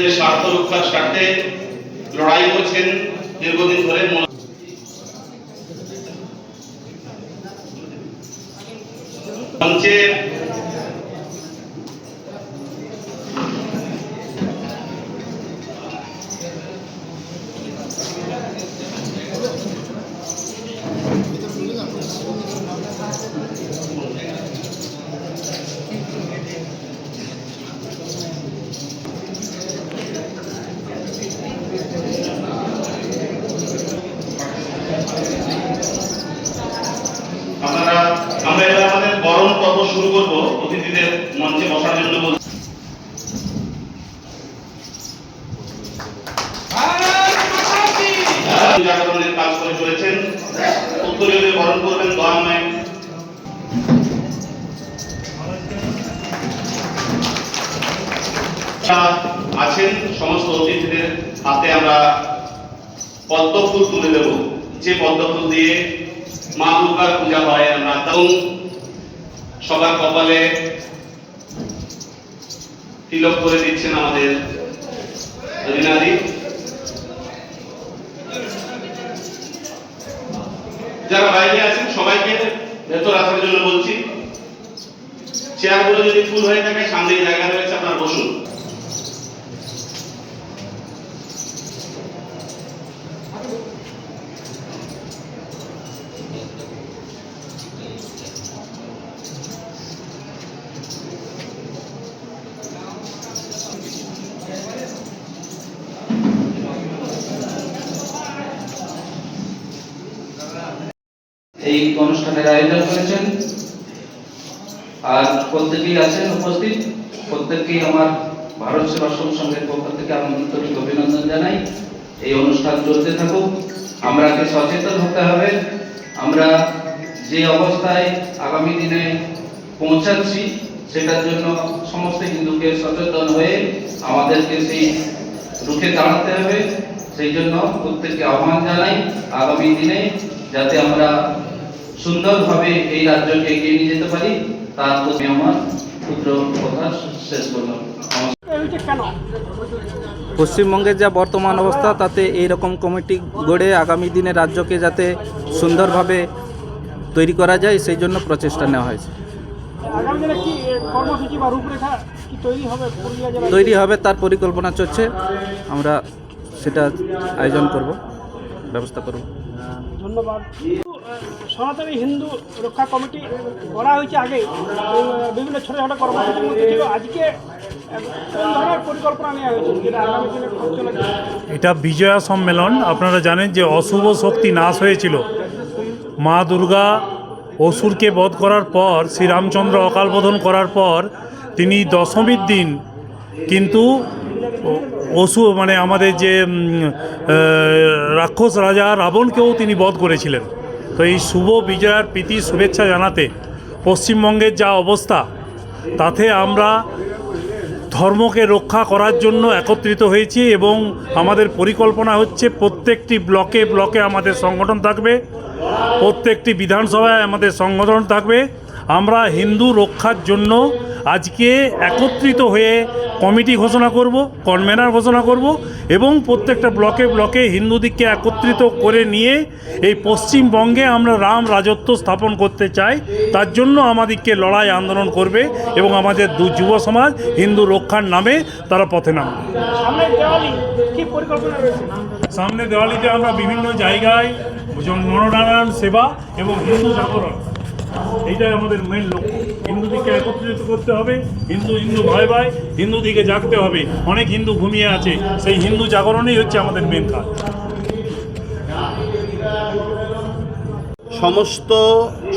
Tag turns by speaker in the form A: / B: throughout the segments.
A: হিন্দুদের স্বার্থ রক্ষার স্বার্থে লড়াই করছেন দীর্ঘদিন ধরে মঞ্চে আপনারা আমরা এবার আমাদের বরণ পর্ব শুরু করব অতিথিদের মঞ্চে বসার জন্য বলছি। আছেন, সমস্ত অতিথিদের হাতে আমরা পদ্ম ফুল তুলে দেব। যে পদ্ম ফুল দিয়ে মা দুর্গার পূজা হয়, আমরা সবার কপালে তিলক করে দিচ্ছেন আমাদের যারা বাইরে আছেন, সবাইকে ভেতর আসার জন্য বলছি, চেয়ারগুলো যদি ফুল হয়ে থাকে সামনে জায়গা রয়েছে, আপনার বসুন।
B: এই অনুষ্ঠানের আয়োজন করেছেন। আর প্রত্যেকেই আছেন, উপস্থিত। প্রত্যেককেই আমার ভারত সেবাশ্রম সংঘের পক্ষ থেকে আন্তরিক অভিনন্দন জানাই। এই অনুষ্ঠান চলতে থাকুক। আমরাকে সচেতন হতে হবে। আমরা যে অবস্থায় আগামী দিনে পৌঁছাচ্ছি, সেটার জন্য সমস্ত হিন্দুকে সচেতন হয়ে আমাদেরকে সেই রুখে দাঁড়াতে হবে। সেই জন্য প্রত্যেককে আহ্বান জানাই আগামী দিনে, যাতে আমরা সুন্দরভাবে এই রাজ্যকে এগিয়ে নিয়ে যেতে পারি তার প্রতি আমার ক্ষুদ্র কথা শেষ করলাম।
C: পশ্চিমবঙ্গের যা বর্তমান অবস্থা তাতে এই রকম কমিটি গড়ে আগামী দিনে রাজ্যকে যাতে সুন্দরভাবে তৈরি করা যায় সেই জন্য প্রচেষ্টা নেওয়া হয়েছে।
D: আগামী দিনে কি এ, কর্মসূচি বা রূপরেখা কি তৈরি হবে
C: তৈরি হবে তার পরিকল্পনা চলছে। আমরা সেটা আয়োজন করব ব্যবস্থা করব।
D: ধন্যবাদ। সনাতনী হিন্দু রক্ষা কমিটি করা হয়েছে আগে। বিভিন্ন ছোট ছোট কর্মসূচির মধ্যে ছিল। আজকে
E: এটা বিজয়া সম্মেলন। আপনারা জানেন যে অশুভ শক্তি নাশ হয়েছিল। মা দুর্গা অসুরকে বধ করার পর, শ্রীরামচন্দ্র অকালবোধন করার পর, তিনি দশমীর দিন কিন্তু অসুর মানে আমাদের যে রাক্ষস রাজা রাবণকেও তিনি বধ করেছিলেন। তো এই শুভ বিজয়ার প্রীতি শুভেচ্ছা জানাতে পশ্চিমবঙ্গের যা অবস্থা, তাতে আমরা ধর্মকে রক্ষা করার জন্য একত্রিত হয়েছি এবং আমাদের পরিকল্পনা হচ্ছে প্রত্যেকটি ব্লকে ব্লকে আমাদের সংগঠন থাকবে, প্রত্যেকটি বিধানসভায় আমাদের সংগঠন থাকবে। আমরা হিন্দু রক্ষার জন্য আজকে একত্রিত হয়ে কমিটি ঘোষণা করব কনভেনার ঘোষণা করব এবং প্রত্যেকটা ব্লকে ব্লকে হিন্দুদিককে একত্রিত করে নিয়ে এই পশ্চিমবঙ্গে আমরা রাম রাজত্ব স্থাপন করতে চাই। তার জন্য আমাদেরকে লড়াই আন্দোলন করবে এবং আমাদের দু যুব সমাজ হিন্দু রক্ষার নামে তারা পথে নামবে।
D: সামনে
E: দেওয়ালিতে আমরা বিভিন্ন জায়গায় নরনারায়ণ সেবা এবং হিন্দু জাগরণ। এইটাই আমাদের মেন লক্ষ্য। হিন্দুদিকে একত্রিত করতে হবে। হিন্দু হিন্দু ভাই ভাই হিন্দুদিকে জাগতে হবে। অনেক হিন্দু ঘুমিয়ে আছে। সেই হিন্দু জাগরণই হচ্ছে আমাদের মেন কাজ।
A: সমস্ত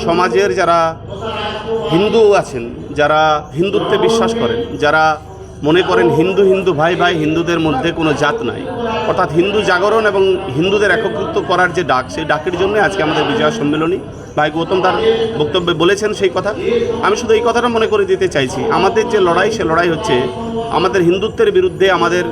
A: সমাজের যারা হিন্দু আছেন, যারা হিন্দুত্বে বিশ্বাস করেন, যারা মনে করেন হিন্দু হিন্দু ভাই ভাই হিন্দুদের মধ্যে কোনো জাত নাই, অর্থাৎ হিন্দু জাগরণ এবং হিন্দুদের একত্রিত করার যে ডাক, সেই ডাকের জন্য আজকে আমাদের বিজয় সম্মেলনী। ভাই গৌতম তার বক্তব্যে বলেছেন সেই কথা। আমি শুধু এই কথাটা মনে করে দিতে চাইছি, আমাদের যে লড়াই, সে লড়াই হচ্ছে আমাদের হিন্দুত্বের বিরুদ্ধে, আমাদের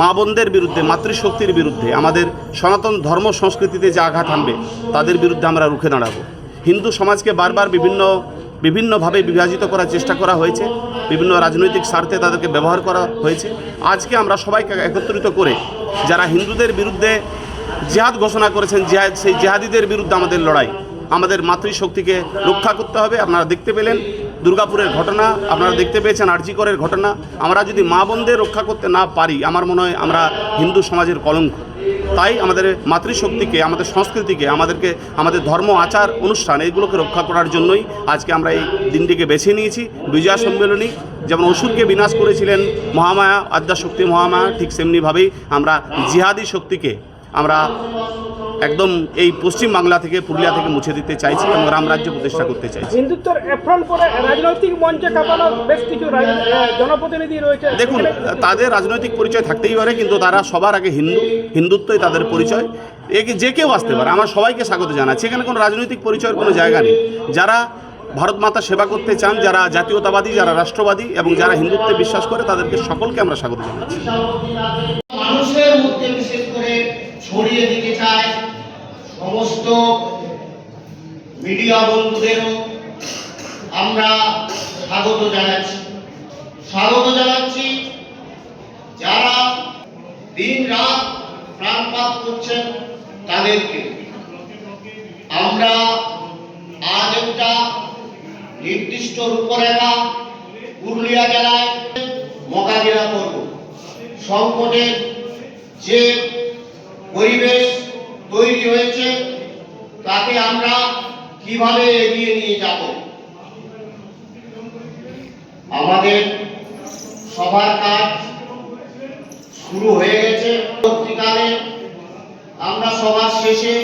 A: মা বোনদের বিরুদ্ধে, মাতৃশক্তির বিরুদ্ধে, আমাদের সনাতন ধর্ম সংস্কৃতিতে যে আঘাত আনবে তাদের বিরুদ্ধে আমরা রুখে দাঁড়াবো। হিন্দু সমাজকে বারবার বিভিন্ন, বিভিন্নভাবে বিভাজিত করার চেষ্টা করা হয়েছে, বিভিন্ন রাজনৈতিক স্বার্থে তাদেরকে ব্যবহার করা হয়েছে। আজকে আমরা সবাইকে একত্রিত করে যারা হিন্দুদের বিরুদ্ধে জেহাদ ঘোষণা করেছেন, জেহাদ, সেই জেহাদিদের বিরুদ্ধে আমাদের লড়াই আমাদের মাতৃশক্তিকে রক্ষা করতে হবে। আপনারা দেখতে পেলেন দুর্গাপুরের ঘটনা, আপনারা দেখতে পেয়েছেন আরজিকরের ঘটনা। আমরা যদি মা বোনদের রক্ষা করতে না পারি, আমার মনে হয় আমরা হিন্দু সমাজের কলঙ্ক। তাই আমাদের মাতৃশক্তিকে, আমাদের সংস্কৃতিকে, আমাদেরকে, আমাদের ধর্ম, আচার, অনুষ্ঠান, এইগুলোকে রক্ষা করার জন্যই আজকে আমরা এই দিনটিকে বেছে নিয়েছি। বিজয়া সম্মেলনী, যেমন অসুরকে বিনাশ করেছিলেন মহামায়া, আদ্যাশক্তি মহামায়া, ঠিক সেমনিভাবেই আমরা জিহাদি শক্তিকে আমরা একদম এই পশ্চিম বাংলা থেকে পুরুলিয়া থেকে মুছে দিতে চাইছি এবং রামরাজ্য প্রতিষ্ঠা করতে চাইছি।
D: হিন্দুত্বের করে রাজনৈতিক মঞ্চে কাঁপানো বেশ কিছু জনপ্রতিনিধি রয়েছে।
A: দেখুন তাদের রাজনৈতিক পরিচয় থাকতেই পারে কিন্তু তারা সবার আগে হিন্দু। হিন্দুত্বই তাদের পরিচয়। একে যে কেউ আসতে পারে। আমার সবাইকে স্বাগত জানাচ্ছি। এখানে কোনো রাজনৈতিক পরিচয়ের কোনো জায়গা নেই। যারা ভারত মাতা সেবা করতে চান যারা জাতীয়তাবাদী যারা রাষ্ট্রবাদী এবং যারা হিন্দুত্বে বিশ্বাস করে তাদেরকে সকলকে আমরা স্বাগত জানাচ্ছি
F: মানুষের মধ্যে বিশেষ করে ছড়িয়ে দিতে চায় সমস্ত মিডিয়া বন্ধুদেরও আমরা স্বাগত জানাচ্ছি। স্বাগত জানাচ্ছি যারা দিন রাত প্রাণপাত করছেন তাদেরকে। আমরা আজ একটা নির্দিষ্ট রূপরেখা পুরুলিয়া জেলায় মোকাবিলা করব। সংকটের যে পরিবেশ কীভাবে এগিয়ে নিয়ে যাব? আমাদের সবার কাজ শুরু হয়ে গেছে। পরবর্তীকালে আমরা সবার শেষে